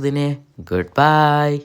ദിനെ. Good bye.